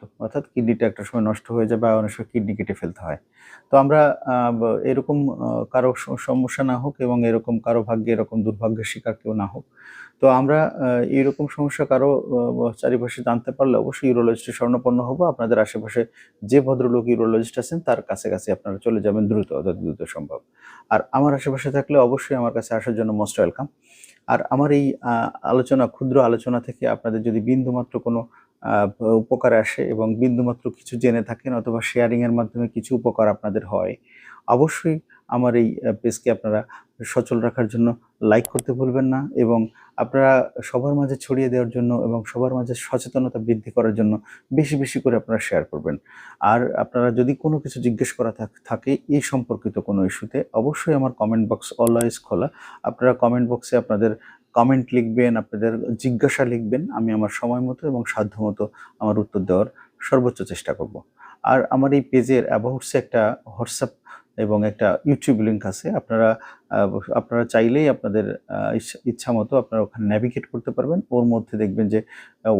কিন্তু। অর্থাৎ কিডনিটা একটা সময় নষ্ট হয়ে যায় বা অনেক সময় কিডনি কেটে ফেলতে হয়। তো আমরা এরকম কারও সমস্যা না হোক এবং এরকম কারও ভাগ্যে, এরকম দুর্ভাগ্যের শিকার কেউ না হোক, তো আমরা এইরকম সমস্যা কারও চারিপাশে জানতে পারলে অবশ্যই ইউরোলজিস্টের স্বর্ণপন্ন হব। আপনাদের আশেপাশে যে ভদ্রলোক ইউরোলজিস্ট আছেন, তার কাছে কাছে আপনারা চলে যাবেন দ্রুত, যত দ্রুত সম্ভব। আর আমার আশেপাশে থাকলে অবশ্যই আমার কাছে আসার জন্য মোস্ট ওয়েলকাম। আর আমার এই আলোচনা, ক্ষুদ্র আলোচনা থেকে আপনাদের যদি বিন্দুমাত্র কোনো উপকার আসে এবং বিন্দুমাত্র কিছু জেনে থাকেন অথবা শেয়ারিং এর মাধ্যমে কিছু উপকার আপনাদের হয়। অবশ্যই আমার এই পেজকে আপনারা সচল রাখার জন্য লাইক করতে ভুলবেন না এবং আপনারা সবার মাঝে ছড়িয়ে দেওয়ার জন্য এবং সবার মাঝে সচেতনতা বৃদ্ধি করার জন্য বেশি বেশি করে আপনারা শেয়ার করবেন। আর আপনারা যদি কোনো কিছু জিজ্ঞেস করা থাকে এই সম্পর্কিত কোনো ইস্যুতে অবশ্যই আমার কমেন্ট বক্স অলওয়েজ খোলা। আপনারা কমেন্ট বক্সে আপনাদের কমেন্ট লিখবেন, আপনাদের জিজ্ঞাসা লিখবেন, আমি আমার সময় মতো এবং সাধ্য মতো আমার উত্তর দেওয়ার সর্বোচ্চ চেষ্টা করব। আর আমার এই পেজের অ্যাবাউটসে একটা হোয়াটসঅ্যাপ এবং একটা ইউটিউব লিঙ্ক আছে। আপনারা আপনারা চাইলেই আপনাদের ইচ্ছা- মতো আপনারা ওখানে ন্যাভিগেট করতে পারবেন। ওর মধ্যে দেখবেন যে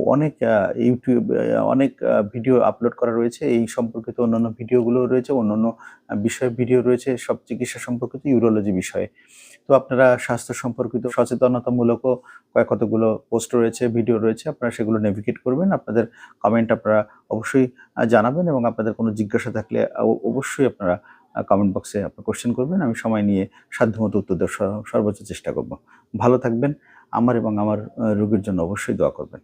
অনেক ইউটিউব অনেক ভিডিও আপলোড করা রয়েছে। এই সম্পর্কিত অন্যান্য ভিডিওগুলো রয়েছে, অন্যান্য বিষয় ভিডিও রয়েছে, সব চিকিৎসা সম্পর্কিত ইউরোলজি বিষয়ে। তো আপনারা স্বাস্থ্য সম্পর্কিত সচেতনতামূলকও কয়েক কতগুলো পোস্ট রয়েছে ভিডিও রয়েছে, আপনারা সেগুলো নেভিগেট করবেন। আপনাদের কমেন্ট আপনারা অবশ্যই জানাবেন এবং আপনাদের কোনো জিজ্ঞাসা থাকলে অবশ্যই আপনারা কমেন্ট বক্সে আপনার কোশ্চেন করবেন, আমি সময় নিয়ে সাধ্যমতো উত্তর দেওয়ার সর্বোচ্চ চেষ্টা করব। ভালো থাকবেন, আমার এবং আমার রোগীর জন্য অবশ্যই দোয়া করবেন।